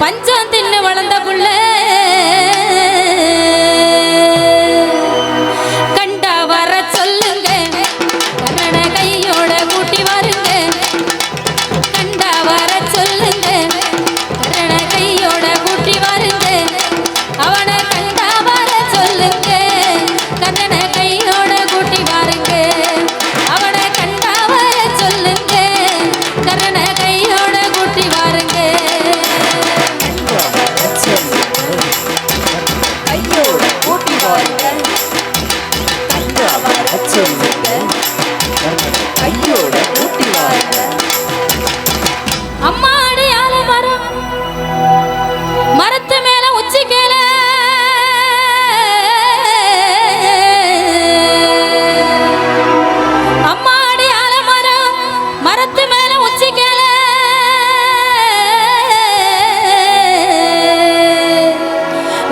பஞ்சம் தின்னு வளர்ந்த புள்ள.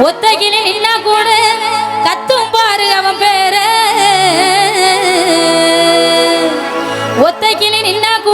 ஒத்தகில நின்னா கூட கத்தும் பாரு அவன் பேர. ஒத்தகில நின்னா கூட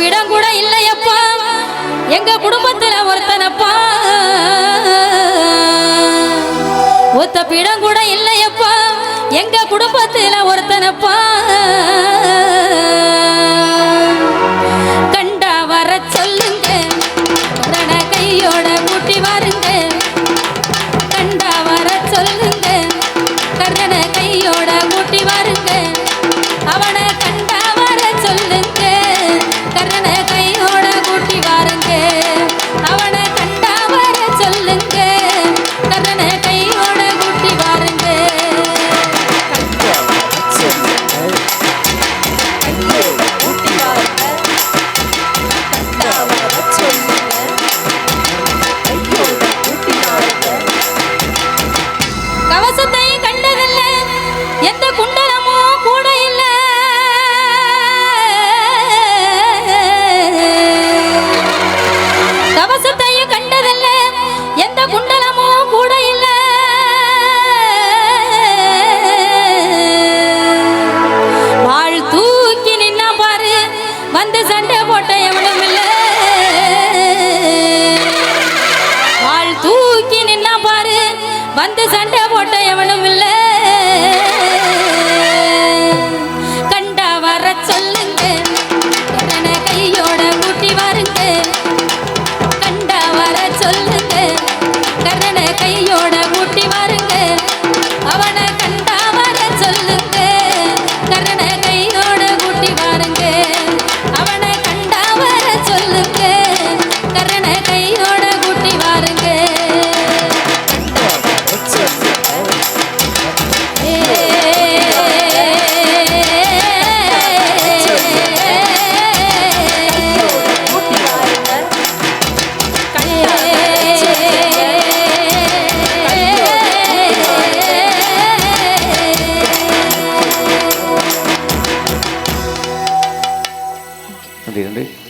இடம் கூட இல்லையப்பா. எங்க குடும்பத்துல ஒருத்தனப்பா. ஒத்த பிடம் கூட இல்லையப்பா. எங்க குடும்பத்துல ஒருத்தனப்பா. வந்து சண்டை போட்ட எவனும் இல்லை. கண்டா வர சொல்லுங்க. கையோட கூட்டி வருங்க. கண்டா வர சொல்லுங்க. கர்ணனை கையோ 对不对？